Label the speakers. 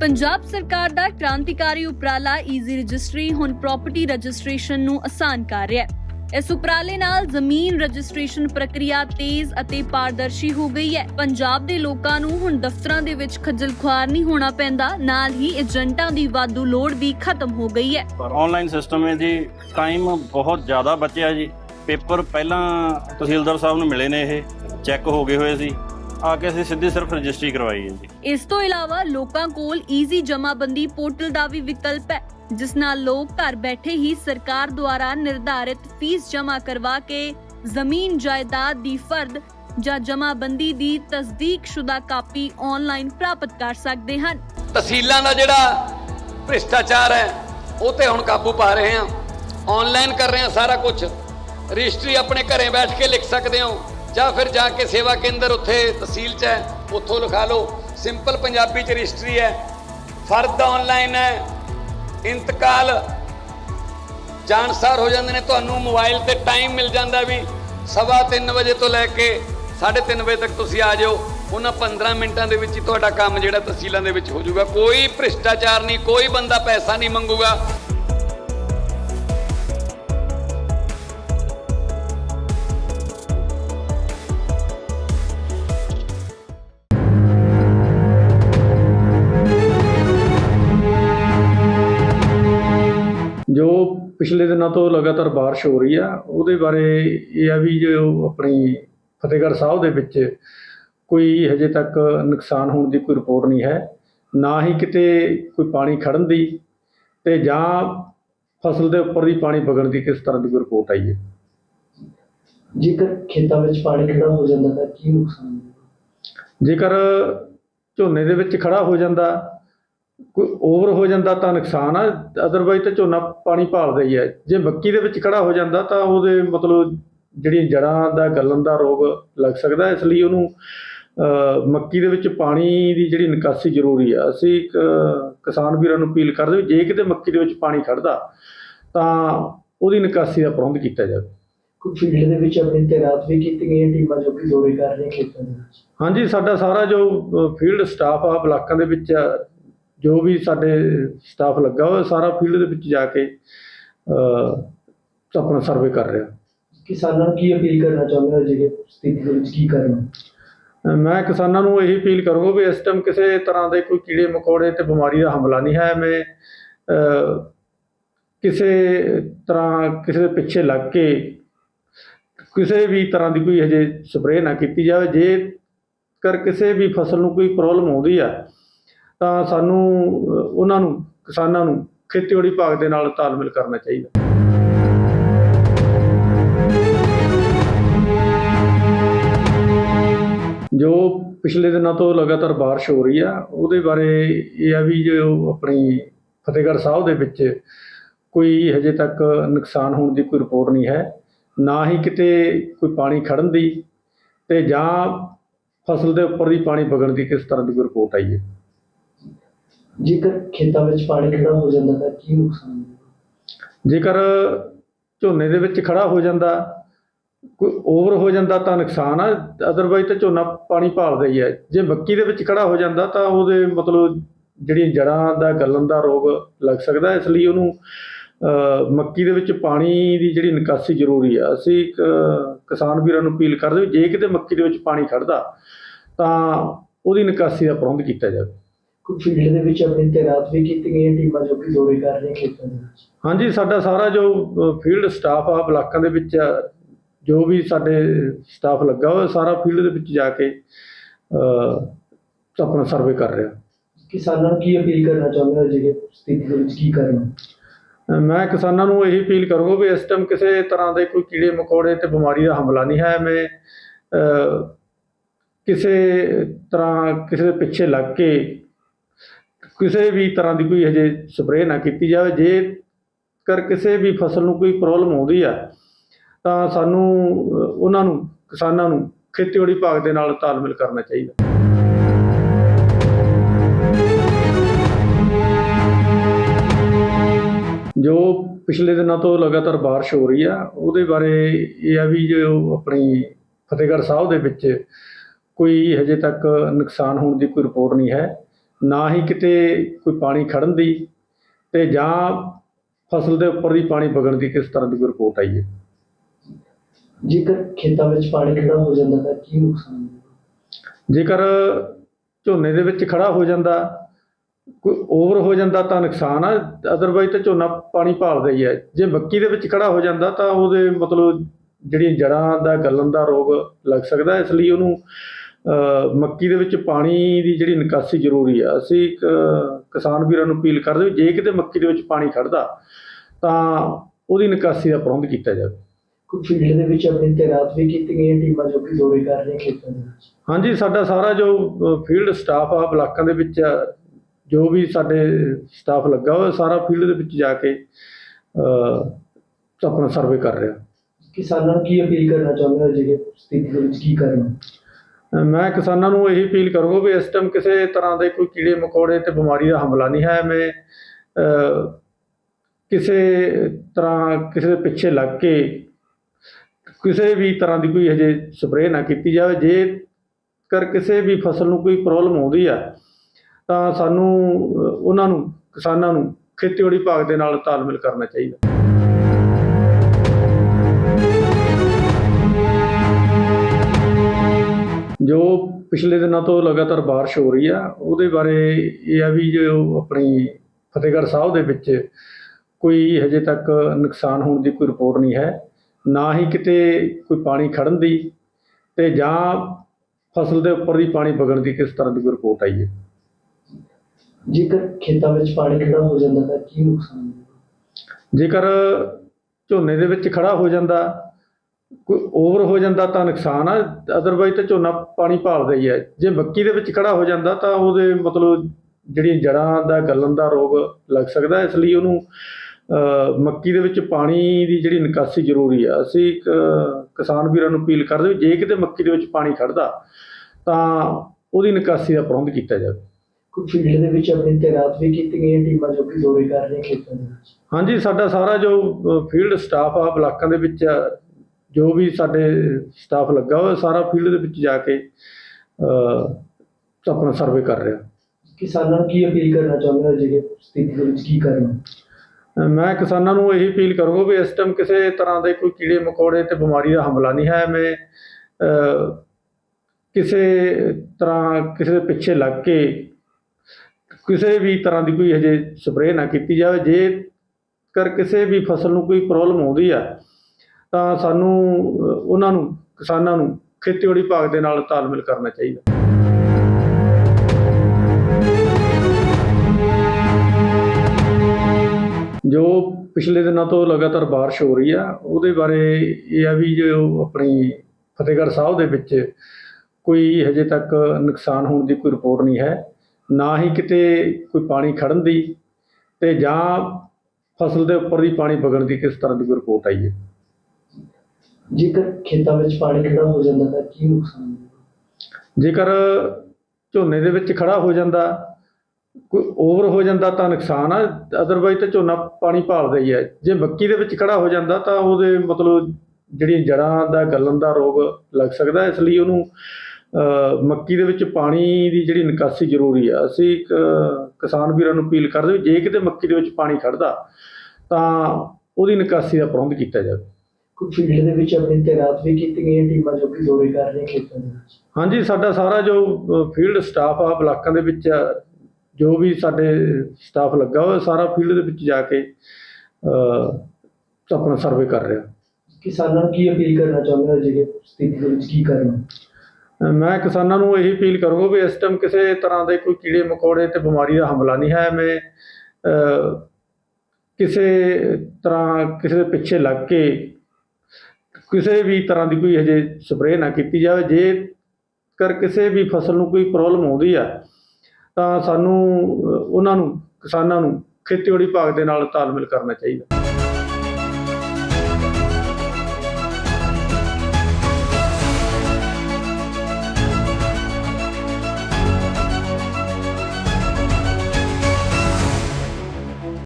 Speaker 1: ਪੰਜਾਬ ਸਰਕਾਰ ਦਾ ਕ੍ਰਾਂਤੀਕਾਰੀ ਉਪਰਾਲਾ ਈਜ਼ੀ ਰਜਿਸਟਰੀ ਹੁਣ ਪ੍ਰਾਪਰਟੀ ਰਜਿਸਟ੍ਰੇਸ਼ਨ ਨੂੰ ਆਸਾਨ ਕਰ ਰਿਹਾ ਹੈ। ਇਸ ਉਪਰਾਲੇ ਨਾਲ ਜ਼ਮੀਨ ਰਜਿਸਟ੍ਰੇਸ਼ਨ ਪ੍ਰਕਿਰਿਆ ਤੇਜ਼ ਅਤੇ ਪਾਰਦਰਸ਼ੀ ਹੋ ਗਈ ਹੈ। ਪੰਜਾਬ ਦੇ ਲੋਕਾਂ ਨੂੰ ਹੁਣ ਦਫ਼ਤਰਾਂ ਦੇ ਵਿੱਚ ਖੱਜਲ ਖੁਆਰ ਨਹੀਂ ਹੋਣਾ ਪੈਂਦਾ, ਨਾਲ ਹੀ ਏਜੰਟਾਂ ਦੀ ਵਾਧੂ ਲੋੜ ਵੀ ਖਤਮ ਹੋ ਗਈ ਹੈ।
Speaker 2: ਆਨਲਾਈਨ ਸਿਸਟਮ ਹੈ ਜੀ ਟਾਈਮ ਬਹੁਤ ਜ਼ਿਆਦਾ ਬਚਿਆ ਜੀ। ਪੇਪਰ ਪਹਿਲਾਂ ਤਹਿਸੀਲਦਾਰ ਸਾਹਿਬ ਨੂੰ ਮਿਲੇ ਨੇ ਇਹ ਚੈੱਕ ਹੋ ਗਏ ਹੋਏ ਸੀ। ਆ ਕੇ ਅਸੀਂ ਸਿੱਧੀ ਸਿਰਫ ਰਜਿਸਟਰੀ ਕਰਵਾਈ ਹੈ ਜੀ।
Speaker 1: ਇਸ ਤੋਂ ਇਲਾਵਾ ਲੋਕਾਂ ਕੋਲ ਈਜ਼ੀ ਜਮਾਬੰਦੀ ਪੋਰਟਲ ਦਾ ਵੀ ਵਿਕਲਪ ਹੈ ਜਿਸ ਨਾਲ ਲੋਕ ਘਰ ਬੈਠੇ ਹੀ ਸਰਕਾਰ ਦੁਆਰਾ ਨਿਰਧਾਰਿਤ ਫੀਸ ਜਮ੍ਹਾਂ ਕਰਵਾ ਕੇ ਜ਼ਮੀਨ ਜਾਇਦਾਦ ਦੀ ਫਰਦ ਜਾਂ ਜਮਾਬੰਦੀ ਦੀ ਤਸਦੀਕਸ਼ੁਦਾ ਕਾਪੀ ਆਨਲਾਈਨ ਪ੍ਰਾਪਤ ਕਰ ਸਕਦੇ ਹਨ।
Speaker 3: ਤਹਿਸੀਲਾਂ ਦਾ ਜਿਹੜਾ ਭ੍ਰਿਸ਼ਟਾਚਾਰ ਹੈ ਉਹ ਤੇ ਹੁਣ ਕਾਬੂ ਪਾ ਰਹੇ ਹਾਂ। ਆਨਲਾਈਨ ਕਰ ਰਹੇ ਹਾਂ ਸਾਰਾ ਕੁਝ ਰਜਿਸਟਰੀ ਆਪਣੇ ਘਰੇ ਬੈਠ ਕੇ ਲਿਖ ਸਕਦੇ ਹੋ। ਜਾਂ ਫਿਰ ਜਾ ਕੇ ਸੇਵਾ ਕੇਂਦਰ ਉੱਥੇ ਤਹਿਸੀਲ 'ਚ ਹੈ, ਉੱਥੋਂ ਲਿਖਾ ਲਓ। ਸਿੰਪਲ ਪੰਜਾਬੀ 'ਚ ਰਜਿਸਟਰੀ ਹੈ। ਫਰਦ ਆਨਲਾਈਨ ਹੈ। ਇੰਤਕਾਲ ਜਾਣਸਾਰ ਹੋ ਜਾਂਦੇ ਨੇ। ਤੁਹਾਨੂੰ ਮੋਬਾਈਲ ਤੇ ਟਾਈਮ ਮਿਲ ਜਾਂਦਾ ਵੀ ਸਵਾ ਤਿੰਨ ਵਜੇ ਤੋਂ ਲੈ ਕੇ 3:30 ਵਜੇ ਤੱਕ ਤੁਸੀਂ ਆ ਜਾਓ। ਉਹਨਾਂ 15 ਮਿੰਟਾਂ ਦੇ ਵਿੱਚ ਹੀ ਤੁਹਾਡਾ ਕੰਮ ਜਿਹੜਾ ਤਹਿਸੀਲਾਂ ਦੇ ਵਿੱਚ ਹੋ ਜਾਊਗਾ। ਕੋਈ ਭ੍ਰਿਸ਼ਟਾਚਾਰ ਨਹੀਂ, ਕੋਈ ਬੰਦਾ ਪੈਸਾ ਨਹੀਂ ਮੰਗੂਗਾ।
Speaker 4: ਪਿਛਲੇ ਦਿਨਾਂ ਤੋਂ ਲਗਾਤਾਰ ਬਾਰਿਸ਼ ਹੋ ਰਹੀ ਆ। ਉਹਦੇ ਬਾਰੇ ਇਹ ਆ ਵੀ ਜੋ ਆਪਣੀ ਫਤਿਹਗੜ੍ਹ ਸਾਹਿਬ ਦੇ ਵਿੱਚ ਕੋਈ ਹਜੇ ਤੱਕ ਨੁਕਸਾਨ ਹੋਣ ਦੀ ਕੋਈ ਰਿਪੋਰਟ ਨਹੀਂ ਹੈ ਨਾ ਹੀ ਕਿਤੇ ਕੋਈ ਪਾਣੀ ਖੜਨ ਦੀ ਤੇ ਜਾਂ ਫਸਲ ਦੇ ਉੱਪਰ ਦੀ ਪਾਣੀ ਵਗਣ ਦੀ ਕਿਸ ਤਰ੍ਹਾਂ ਦੀ ਕੋਈ ਰਿਪੋਰਟ ਆਈ ਹੈ।
Speaker 5: ਜੇਕਰ ਖੇਤਾਂ ਵਿੱਚ ਪਾਣੀ ਖੜਾ ਹੋ ਜਾਂਦਾ ਤਾਂ ਕੀ ਨੁਕਸਾਨ
Speaker 4: ਜੇਕਰ ਝੋਨੇ ਦੇ ਵਿੱਚ ਖੜਾ ਹੋ ਜਾਂਦਾ ਕੋਈ ਓਵਰ ਹੋ ਜਾਂਦਾ ਤਾਂ ਨੁਕਸਾਨ ਆ ਅਦਰਵਾਈਜ਼ ਤਾਂ ਝੋਨਾ ਪਾਣੀ ਭਾਲਦਾ ਹੀ ਹੈ ਜੇ ਮੱਕੀ ਦੇ ਵਿੱਚ ਖੜਾ ਹੋ ਜਾਂਦਾ ਤਾਂ ਉਹਦੇ ਮਤਲਬ ਜਿਹੜੀਆਂ ਜੜਾਂ ਦਾ ਗਲਣ ਦਾ ਰੋਗ ਲੱਗ ਸਕਦਾ। ਇਸ ਲਈ ਉਹਨੂੰ ਮੱਕੀ ਦੇ ਵਿੱਚ ਪਾਣੀ ਦੀ ਜਿਹੜੀ ਨਿਕਾਸੀ ਜ਼ਰੂਰੀ ਆ। ਅਸੀਂ ਕਿਸਾਨ ਵੀਰਾਂ ਨੂੰ ਅਪੀਲ ਕਰਦੇ ਜੇ ਕਿਤੇ ਮੱਕੀ ਦੇ ਵਿੱਚ ਪਾਣੀ ਖੜਦਾ ਤਾਂ ਉਹਦੀ ਨਿਕਾਸੀ ਦਾ ਪ੍ਰਬੰਧ ਕੀਤਾ ਜਾਵੇ।
Speaker 5: ਕੋਈ ਫੀਲਡ ਦੇ ਵਿੱਚ ਆਪਣੀ ਤੈਨਾਤ ਵੀ ਕੀਤੀ ਗਈਆਂ ਟੀਮਾਂ ਜੋ ਕਿ ਦੌਰੇ ਕਰ ਰਹੀਆਂ ਖੇਤਾਂ ਦੇ ਵਿੱਚ।
Speaker 4: ਹਾਂਜੀ ਸਾਡਾ ਸਾਰਾ ਜੋ ਫੀਲਡ ਸਟਾਫ ਆ ਬਲਾਕਾਂ ਦੇ ਵਿੱਚ ਜੋ ਵੀ ਸਾਡੇ ਸਟਾਫ ਲੱਗਾ ਹੋਇਆ ਸਾਰਾ ਫੀਲਡ ਦੇ ਵਿੱਚ ਜਾ ਕੇ ਆਪਣਾ ਸਰਵੇ ਕਰ ਰਿਹਾ।
Speaker 5: ਕਿਸਾਨਾਂ ਨੂੰ ਕੀ ਅਪੀਲ ਕਰਨਾ ਚਾਹੁੰਦੇ ਹੋ ਜਿਹੜੇ ਸਥਿਤੀ ਦੇ ਵਿੱਚ ਕੀ ਕਰਨਾ?
Speaker 4: ਮੈਂ ਕਿਸਾਨਾਂ ਨੂੰ ਇਹੀ ਅਪੀਲ ਕਰੂੰਗਾ ਵੀ ਇਸ ਟਾਈਮ ਕਿਸੇ ਤਰ੍ਹਾਂ ਦੇ ਕੋਈ ਕੀੜੇ ਮਕੌੜੇ ਤੇ ਬਿਮਾਰੀ ਦਾ ਹਮਲਾ ਨਹੀਂ ਹੈ ਮੈਂ ਕਿਸੇ ਤਰ੍ਹਾਂ ਕਿਸੇ ਦੇ ਪਿੱਛੇ ਲੱਗ ਕੇ ਕਿਸੇ ਵੀ ਤਰ੍ਹਾਂ ਦੀ ਕੋਈ ਹਜੇ ਸਪਰੇਅ ਨਾ ਕੀਤੀ ਜਾਵੇ। ਜੇ ਕਰ ਕਿਸੇ ਵੀ ਫਸਲ ਨੂੰ ਕੋਈ ਪ੍ਰੋਬਲਮ ਆਉਂਦੀ ਆ ਤਾਂ ਸਾਨੂੰ ਉਹਨਾਂ ਨੂੰ, ਕਿਸਾਨਾਂ ਨੂੰ ਖੇਤੀਬਾੜੀ ਭਾਗ ਦੇ ਨਾਲ ਤਾਲਮੇਲ ਕਰਨਾ ਚਾਹੀਦਾ। ਜੋ ਪਿਛਲੇ ਦਿਨਾਂ ਤੋਂ ਲਗਾਤਾਰ ਬਾਰਿਸ਼ ਹੋ ਰਹੀ ਆ, ਉਹਦੇ ਬਾਰੇ ਇਹ ਆ ਵੀ ਜੋ ਆਪਣੀ ਫਤਿਹਗੜ੍ਹ ਸਾਹਿਬ ਦੇ ਵਿੱਚ ਕੋਈ ਹਜੇ ਤੱਕ ਨੁਕਸਾਨ ਹੋਣ ਦੀ ਕੋਈ ਰਿਪੋਰਟ ਨਹੀਂ ਹੈ, ਨਾ ਹੀ ਕਿਤੇ ਕੋਈ ਪਾਣੀ ਖੜਨ ਦੀ ਤੇ ਜਾਂ ਫਸਲ ਦੇ ਉੱਪਰ ਦੀ ਪਾਣੀ ਵਗਣ ਦੀ ਕਿਸ ਤਰ੍ਹਾਂ ਦੀ ਕੋਈ ਰਿਪੋਰਟ ਆਈ ਹੈ।
Speaker 5: ਜੇਕਰ ਖੇਤਾਂ ਵਿੱਚ ਪਾਣੀ ਖੜਾ ਹੋ ਜਾਂਦਾ ਤਾਂ ਕੀ ਨੁਕਸਾਨ ਹੈ
Speaker 4: ਜੇਕਰ ਝੋਨੇ ਦੇ ਵਿੱਚ ਖੜਾ ਹੋ ਜਾਂਦਾ ਕੋਈ ਓਵਰ ਹੋ ਜਾਂਦਾ ਤਾਂ ਨੁਕਸਾਨ ਆ ਅਦਰਵਾਈਜ਼ ਤਾਂ ਝੋਨਾ ਪਾਣੀ ਭਾਲਦਾ ਹੀ ਹੈ ਜੇ ਮੱਕੀ ਦੇ ਵਿੱਚ ਖੜਾ ਹੋ ਜਾਂਦਾ ਤਾਂ ਉਹਦੇ ਮਤਲਬ ਜਿਹੜੀਆਂ ਜੜਾਂ ਦਾ ਗਲਣ ਦਾ ਰੋਗ ਲੱਗ ਸਕਦਾ ਇਸ ਲਈ ਉਹਨੂੰ ਮੱਕੀ ਦੇ ਵਿੱਚ ਪਾਣੀ ਦੀ ਜਿਹੜੀ ਨਿਕਾਸੀ ਜ਼ਰੂਰੀ ਆ। ਅਸੀਂ ਇੱਕ, ਕਿਸਾਨ ਵੀਰਾਂ ਨੂੰ ਅਪੀਲ ਕਰਦੇ ਜੇ ਕਿਤੇ ਮੱਕੀ ਦੇ ਵਿੱਚ ਪਾਣੀ ਖੜਦਾ ਤਾਂ ਉਹਦੀ ਨਿਕਾਸੀ ਦਾ ਪ੍ਰਬੰਧ ਕੀਤਾ ਜਾਵੇ।
Speaker 5: ਕੋਈ ਫੀਲਡ ਦੇ ਵਿੱਚ ਆਪਣੀ ਤੈਨਾਤ ਵੀ ਕੀਤੀ ਗਈਆਂ ਟੀਮਾਂ ਜੋ ਕਿ ਦੌਰੇ ਕਰ ਰਹੀਆਂ ਖੇਤਾਂ ਦੇ ਵਿੱਚ।
Speaker 4: ਹਾਂਜੀ ਸਾਡਾ ਸਾਰਾ ਜੋ ਫੀਲਡ ਸਟਾਫ ਆ ਬਲਾਕਾਂ ਦੇ ਵਿੱਚ ਜੋ ਵੀ ਸਾਡੇ ਸਟਾਫ ਲੱਗਾ ਹੋਇਆ ਸਾਰਾ ਫੀਲਡ ਦੇ ਵਿੱਚ ਜਾ ਕੇ ਆਪਣਾ ਸਰਵੇ ਕਰ ਰਿਹਾ।
Speaker 5: ਕਿਸਾਨਾਂ ਨੂੰ ਕੀ ਅਪੀਲ ਕਰਨਾ ਚਾਹੁੰਦੇ ਹੋ ਜਿਹੜੇ ਸਥਿਤੀ ਦੇ ਵਿੱਚ ਕੀ ਕਰਨਾ?
Speaker 4: ਮੈਂ ਕਿਸਾਨਾਂ ਨੂੰ ਇਹੀ ਅਪੀਲ ਕਰੂੰਗਾ ਵੀ ਇਸ ਟਾਈਮ ਕਿਸੇ ਤਰ੍ਹਾਂ ਦੇ ਕੋਈ ਕੀੜੇ ਮਕੌੜੇ ਤੇ ਬਿਮਾਰੀ ਦਾ ਹਮਲਾ ਨਹੀਂ ਹੈ ਮੈਂ ਕਿਸੇ ਤਰ੍ਹਾਂ ਕਿਸੇ ਦੇ ਪਿੱਛੇ ਲੱਗ ਕੇ ਕਿਸੇ ਵੀ ਤਰ੍ਹਾਂ ਦੀ ਕੋਈ ਹਜੇ ਸਪਰੇਅ ਨਾ ਕੀਤੀ ਜਾਵੇ, ਜੇ ਕਰ ਕਿਸੇ ਵੀ ਫਸਲ ਨੂੰ ਕੋਈ ਪ੍ਰੋਬਲਮ ਆਉਂਦੀ ਆ, ਤਾਂ ਸਾਨੂੰ ਉਹਨਾਂ ਨੂੰ, ਕਿਸਾਨਾਂ ਨੂੰ ਖੇਤੀਬਾੜੀ ਭਾਗ ਦੇ ਨਾਲ ਤਾਲਮੇਲ ਕਰਨਾ ਚਾਹੀਦਾ। ਜੋ ਪਿਛਲੇ ਦਿਨਾਂ ਤੋਂ ਲਗਾਤਾਰ ਬਾਰਿਸ਼ ਹੋ ਰਹੀ ਆ, ਉਹਦੇ ਬਾਰੇ ਇਹ ਆ ਵੀ ਜੋ ਆਪਣੀ ਫਤਿਹਗੜ੍ਹ ਸਾਹਿਬ ਦੇ ਵਿੱਚ ਕੋਈ ਹਜੇ ਤੱਕ ਨੁਕਸਾਨ ਹੋਣ ਦੀ ਕੋਈ ਰਿਪੋਰਟ ਨਹੀਂ ਹੈ। ਨਾ ਹੀ ਕਿਤੇ ਕੋਈ ਪਾਣੀ ਖੜਨ ਦੀ ਤੇ ਜਾਂ ਫਸਲ ਦੇ ਉੱਪਰ ਦੀ ਪਾਣੀ ਵਗਣ ਦੀ ਕਿਸ ਤਰ੍ਹਾਂ ਦੀ ਕੋਈ ਰਿਪੋਰਟ ਆਈ ਹੈ
Speaker 5: ਜੇਕਰ ਖੇਤਾਂ ਵਿੱਚ ਪਾਣੀ ਖੜਾ ਹੋ ਜਾਂਦਾ ਤਾਂ ਕੀ ਨੁਕਸਾਨ
Speaker 4: ਜੇਕਰ ਝੋਨੇ ਦੇ ਵਿੱਚ ਖੜਾ ਹੋ ਜਾਂਦਾ ਕੋਈ ਓਵਰ ਹੋ ਜਾਂਦਾ ਤਾਂ ਨੁਕਸਾਨ ਆ ਅਦਰਵਾਈਜ਼ ਤਾਂ ਝੋਨਾ ਪਾਣੀ ਭਾਲਦਾ ਹੀ ਹੈ ਜੇ ਮੱਕੀ ਦੇ ਵਿੱਚ ਖੜਾ ਹੋ ਜਾਂਦਾ ਤਾਂ ਉਹਦੇ ਮਤਲਬ ਜਿਹੜੀਆਂ ਜੜਾਂ ਦਾ ਗਲਣ ਦਾ ਰੋਗ ਲੱਗ ਸਕਦਾ। ਇਸ ਲਈ ਉਹਨੂੰ ਮੱਕੀ ਦੇ ਵਿੱਚ ਪਾਣੀ ਦੀ ਜਿਹੜੀ ਨਿਕਾਸੀ ਜ਼ਰੂਰੀ ਆ। ਅਸੀਂ ਕ- ਕਿਸਾਨ ਵੀਰਾਂ ਨੂੰ ਅਪੀਲ ਕਰਦੇ ਵੀ ਜੇ ਕਿਤੇ ਮੱਕੀ ਦੇ ਵਿੱਚ ਪਾਣੀ ਖੜਦਾ ਤਾਂ ਉਹਦੀ ਨਿਕਾਸੀ ਦਾ ਪ੍ਰਬੰਧ ਕੀਤਾ ਜਾਵੇ।
Speaker 5: ਕੋਈ ਫੀਲਡ ਦੇ ਵਿੱਚ ਆਪਣੀ ਤੈਨਾਤ ਵੀ ਕੀਤੀ ਗਈਆਂ ਟੀਮਾਂ ਜੋ ਕਿ ਦੌਰੇ ਕਰ ਰਹੀਆਂ ਖੇਤਾਂ ਦੇ ਵਿੱਚ।
Speaker 4: ਹਾਂਜੀ ਸਾਡਾ ਸਾਰਾ ਜੋ ਫੀਲਡ ਸਟਾਫ ਆ ਬਲਾਕਾਂ ਦੇ ਵਿੱਚ ਜੋ ਵੀ ਸਾਡੇ ਸਟਾਫ ਲੱਗਾ ਹੋਇਆ ਸਾਰਾ ਫੀਲਡ ਦੇ ਵਿੱਚ ਜਾ ਕੇ ਆਪਣਾ ਸਰਵੇ ਕਰ ਰਿਹਾ।
Speaker 5: ਕਿਸਾਨਾਂ ਨੂੰ ਕੀ ਅਪੀਲ ਕਰਨਾ ਚਾਹੁੰਦੇ ਹੋ? ਜਿਹੜੇ ਸਥਿਤੀ ਦੇ ਵਿੱਚ ਕੀ ਕਰਨਾ?
Speaker 4: ਮੈਂ ਕਿਸਾਨਾਂ ਨੂੰ ਇਹੀ ਅਪੀਲ ਕਰੂੰਗਾ ਵੀ ਇਸ ਟਾਈਮ ਕਿਸੇ ਤਰ੍ਹਾਂ ਦੇ ਕੋਈ ਕੀੜੇ ਮਕੌੜੇ ਤੇ ਬਿਮਾਰੀ ਦਾ ਹਮਲਾ ਨਹੀਂ ਹੈ ਮੈਂ ਕਿਸੇ ਤਰ੍ਹਾਂ ਕਿਸੇ ਦੇ ਪਿੱਛੇ ਲੱਗ ਕੇ ਕਿਸੇ ਵੀ ਤਰ੍ਹਾਂ ਦੀ ਕੋਈ ਹਜੇ ਸਪਰੇਅ ਨਾ ਕੀਤੀ ਜਾਵੇ। ਜੇ ਕਰ ਕਿਸੇ ਵੀ ਫਸਲ ਨੂੰ ਕੋਈ ਪ੍ਰੋਬਲਮ ਆਉਂਦੀ ਆ, ਤਾਂ ਸਾਨੂੰ ਉਹਨਾਂ ਨੂੰ, ਕਿਸਾਨਾਂ ਨੂੰ ਖੇਤੀਬਾੜੀ ਵਿਭਾਗ ਦੇ ਨਾਲ ਤਾਲਮੇਲ ਕਰਨਾ ਚਾਹੀਦਾ। ਜੋ ਪਿਛਲੇ ਦਿਨਾਂ ਤੋਂ ਲਗਾਤਾਰ ਬਾਰਿਸ਼ ਹੋ ਰਹੀ ਆ ਉਹਦੇ ਬਾਰੇ ਇਹ ਆ ਵੀ ਜੋ ਆਪਣੀ ਫਤਿਹਗੜ੍ਹ ਸਾਹਿਬ ਦੇ ਵਿੱਚ ਕੋਈ ਹਜੇ ਤੱਕ ਨੁਕਸਾਨ ਹੋਣ ਦੀ ਕੋਈ ਰਿਪੋਰਟ ਨਹੀਂ ਹੈ ਨਾ ਹੀ ਕਿਤੇ ਕੋਈ ਪਾਣੀ ਖੜਨ ਦੀ ਤੇ ਜਾਂ ਫਸਲ ਦੇ ਉੱਪਰ ਦੀ ਪਾਣੀ ਵਗਣ ਦੀ ਕਿਸ ਤਰ੍ਹਾਂ ਦੀ ਕੋਈ ਰਿਪੋਰਟ ਆਈ ਹੈ?
Speaker 5: ਜੇਕਰ ਖੇਤਾਂ ਵਿੱਚ ਪਾਣੀ ਖੜਾ ਹੋ ਜਾਂਦਾ ਤਾਂ ਕੀ ਨੁਕਸਾਨ
Speaker 4: ਜੇਕਰ ਝੋਨੇ ਦੇ ਵਿੱਚ ਖੜਾ ਹੋ ਜਾਂਦਾ ਕੋਈ ਓਵਰ ਹੋ ਜਾਂਦਾ ਤਾਂ ਨੁਕਸਾਨ ਆ ਅਦਰਵਾਈਜ਼ ਤਾਂ ਝੋਨਾ ਪਾਣੀ ਭਾਲਦਾ ਹੀ ਹੈ ਜੇ ਮੱਕੀ ਦੇ ਵਿੱਚ ਖੜਾ ਹੋ ਜਾਂਦਾ ਤਾਂ ਉਹਦੇ ਮਤਲਬ ਜਿਹੜੀਆਂ ਜੜਾਂ ਦਾ ਗਲਣ ਦਾ ਰੋਗ ਲੱਗ ਸਕਦਾ। ਇਸ ਲਈ ਉਹਨੂੰ ਮੱਕੀ ਦੇ ਵਿੱਚ ਪਾਣੀ ਦੀ ਜਿਹੜੀ ਨਿਕਾਸੀ ਜ਼ਰੂਰੀ ਆ। ਅਸੀਂ ਕਿਸਾਨ ਵੀਰਾਂ ਨੂੰ ਅਪੀਲ ਕਰਦੇ ਜੇ ਕਿਤੇ ਮੱਕੀ ਦੇ ਵਿੱਚ ਪਾਣੀ ਖੜਦਾ ਤਾਂ ਉਹਦੀ ਨਿਕਾਸੀ ਦਾ ਪ੍ਰਬੰਧ ਕੀਤਾ ਜਾਵੇ।
Speaker 5: ਕੋਈ ਫੀਲਡ ਦੇ ਵਿੱਚ ਆਪਣੀ ਤੈਨਾਤ ਵੀ ਕੀਤੀ ਗਈਆਂ ਟੀਮਾਂ ਜੋ ਕਿ ਦੌਰੇ ਕਰ ਰਹੀਆਂ ਖੇਤਾਂ ਦੇ ਵਿੱਚ। ਹਾਂਜੀ
Speaker 4: ਸਾਡਾ ਸਾਰਾ ਜੋ ਫੀਲਡ ਸਟਾਫ ਆ ਬਲਾਕਾਂ ਦੇ ਵਿੱਚ ਜੋ ਵੀ ਸਾਡੇ ਸਟਾਫ ਲੱਗਾ ਹੋਇਆ ਸਾਰਾ ਫੀਲਡ ਦੇ ਵਿੱਚ ਜਾ ਕੇ ਆਪਣਾ ਸਰਵੇ ਕਰ ਰਿਹਾ।
Speaker 5: ਕਿਸਾਨਾਂ ਨੂੰ ਕੀ ਅਪੀਲ ਕਰਨਾ ਚਾਹੁੰਦੇ ਹੋ ਜਿਹੜੇ ਸਥਿਤੀ ਦੇ ਵਿੱਚ ਕੀ ਕਰਨਾ?
Speaker 4: ਮੈਂ ਕਿਸਾਨਾਂ ਨੂੰ ਇਹੀ ਅਪੀਲ ਕਰੂੰਗਾ ਵੀ ਇਸ ਟਾਈਮ ਕਿਸੇ ਤਰ੍ਹਾਂ ਦੇ ਕੋਈ ਕੀੜੇ ਮਕੌੜੇ ਤੇ ਬਿਮਾਰੀ ਦਾ ਹਮਲਾ ਨਹੀਂ ਹੈ ਮੈਂ ਕਿਸੇ ਤਰ੍ਹਾਂ ਕਿਸੇ ਦੇ ਪਿੱਛੇ ਲੱਗ ਕੇ ਕਿਸੇ ਵੀ ਤਰ੍ਹਾਂ ਦੀ ਕੋਈ ਹਜੇ ਸਪਰੇਅ ਨਾ ਕੀਤੀ ਜਾਵੇ। ਜੇ ਕਰ ਕਿਸੇ ਵੀ ਫਸਲ ਨੂੰ ਕੋਈ ਪ੍ਰੋਬਲਮ ਆਉਂਦੀ ਆ ਤਾਂ ਸਾਨੂੰ ਉਹਨਾਂ ਨੂੰ, ਕਿਸਾਨਾਂ ਨੂੰ ਖੇਤੀਬਾੜੀ ਵਿਭਾਗ ਦੇ ਨਾਲ ਤਾਲਮੇਲ ਕਰਨਾ ਚਾਹੀਦਾ। ਜੋ ਪਿਛਲੇ ਦਿਨਾਂ ਤੋਂ ਲਗਾਤਾਰ ਬਾਰਿਸ਼ ਹੋ ਰਹੀ ਆ, ਉਹਦੇ ਬਾਰੇ ਇਹ ਆ ਵੀ ਜੋ ਆਪਣੀ ਫਤਿਹਗੜ੍ਹ ਸਾਹਿਬ ਦੇ ਵਿੱਚ ਕੋਈ ਹਜੇ ਤੱਕ ਨੁਕਸਾਨ ਹੋਣ ਦੀ ਕੋਈ ਰਿਪੋਰਟ ਨਹੀਂ ਹੈ, ਨਾ ਹੀ ਕਿਤੇ ਕੋਈ ਪਾਣੀ ਖੜਨ ਦੀ ਤੇ ਜਾਂ ਫਸਲ ਦੇ ਉੱਪਰ ਦੀ ਪਾਣੀ ਵਗਣ ਦੀ ਕਿਸ ਤਰ੍ਹਾਂ ਦੀ ਕੋਈ ਰਿਪੋਰਟ ਆਈ ਹੈ।
Speaker 5: ਜੇਕਰ ਖੇਤਾਂ ਵਿੱਚ ਪਾਣੀ ਖੜਾ ਹੋ ਜਾਂਦਾ ਤਾਂ ਕੀ ਨੁਕਸਾਨ ਹੋਵੇਗਾ
Speaker 4: ਜੇਕਰ ਝੋਨੇ ਦੇ ਵਿੱਚ ਖੜਾ ਹੋ ਜਾਂਦਾ, ਕੋਈ ਓਵਰ ਹੋ ਜਾਂਦਾ ਤਾਂ ਨੁਕਸਾਨ ਆ ਅਦਰਵਾਈਜ਼ ਤਾਂ ਝੋਨਾ ਪਾਣੀ ਭਾਲਦਾ ਹੀ ਹੈ। ਜੇ ਮੱਕੀ ਦੇ ਵਿੱਚ ਖੜਾ ਹੋ ਜਾਂਦਾ ਤਾਂ ਉਹਦੇ ਮਤਲਬ ਜਿਹੜੀਆਂ ਜੜਾਂ ਦਾ ਗਲਣ ਦਾ ਰੋਗ ਲੱਗ ਸਕਦਾ, ਇਸ ਲਈ ਉਹਨੂੰ ਮੱਕੀ ਦੇ ਵਿੱਚ ਪਾਣੀ ਦੀ ਜਿਹੜੀ ਨਿਕਾਸੀ ਜ਼ਰੂਰੀ ਆ। ਅਸੀਂ ਕ- ਕਿਸਾਨ ਵੀਰਾਂ ਨੂੰ ਅਪੀਲ ਕਰਦੇ ਵੀ ਜੇ ਕਿਤੇ ਮੱਕੀ ਦੇ ਵਿੱਚ ਪਾਣੀ ਖੜਦਾ ਤਾਂ ਉਹਦੀ ਨਿਕਾਸੀ ਦਾ ਪ੍ਰਬੰਧ ਕੀਤਾ ਜਾਵੇ।
Speaker 5: ਕੋਈ ਫੀਲਡ ਦੇ ਵਿੱਚ ਆਪਣੀ ਤੈਨਾਤ ਵੀ ਕੀਤੀ ਗਈਆਂ ਟੀਮਾਂ ਜੋ ਕਿ ਦੌਰੇ ਕਰ ਰਹੀਆਂ ਖੇਤਾਂ ਦੇ ਵਿੱਚ।
Speaker 4: ਹਾਂਜੀ ਸਾਡਾ ਸਾਰਾ ਜੋ ਫੀਲਡ ਸਟਾਫ ਆ ਬਲਾਕਾਂ ਦੇ ਵਿੱਚ ਜੋ ਵੀ ਸਾਡੇ ਸਟਾਫ ਲੱਗਾ ਹੋਇਆ ਸਾਰਾ ਫੀਲਡ ਦੇ ਵਿੱਚ ਜਾ ਕੇ ਆਪਣਾ ਸਰਵੇ ਕਰ ਰਿਹਾ।
Speaker 5: ਕਿਸਾਨਾਂ ਨੂੰ ਕੀ ਅਪੀਲ ਕਰਨਾ ਚਾਹੁੰਦੇ ਹੋ ਜਿਹੜੇ ਸਥਿਤੀ ਦੇ ਵਿੱਚ ਕੀ ਕਰਨਾ?
Speaker 4: ਮੈਂ ਕਿਸਾਨਾਂ ਨੂੰ ਇਹੀ ਅਪੀਲ ਕਰੂੰਗਾ ਵੀ ਇਸ ਟਾਈਮ ਕਿਸੇ ਤਰ੍ਹਾਂ ਦੇ ਕੋਈ ਕੀੜੇ ਮਕੌੜੇ ਤੇ ਬਿਮਾਰੀ ਦਾ ਹਮਲਾ ਨਹੀਂ ਹੈ ਮੈਂ ਕਿਸੇ ਤਰ੍ਹਾਂ ਕਿਸੇ ਦੇ ਪਿੱਛੇ ਲੱਗ ਕੇ ਕਿਸੇ ਵੀ ਤਰ੍ਹਾਂ ਦੀ ਕੋਈ ਹਜੇ ਸਪਰੇਅ ਨਾ ਕੀਤੀ ਜਾਵੇ। ਜੇ ਕਰ ਕਿਸੇ ਵੀ ਫਸਲ ਨੂੰ ਕੋਈ ਪ੍ਰੋਬਲਮ ਆਉਂਦੀ ਆ, ਤਾਂ ਸਾਨੂੰ ਉਹਨਾਂ ਨੂੰ, ਕਿਸਾਨਾਂ ਨੂੰ ਖੇਤੀਬਾੜੀ ਭਾਗ ਦੇ ਨਾਲ ਤਾਲਮੇਲ ਕਰਨਾ ਚਾਹੀਦਾ।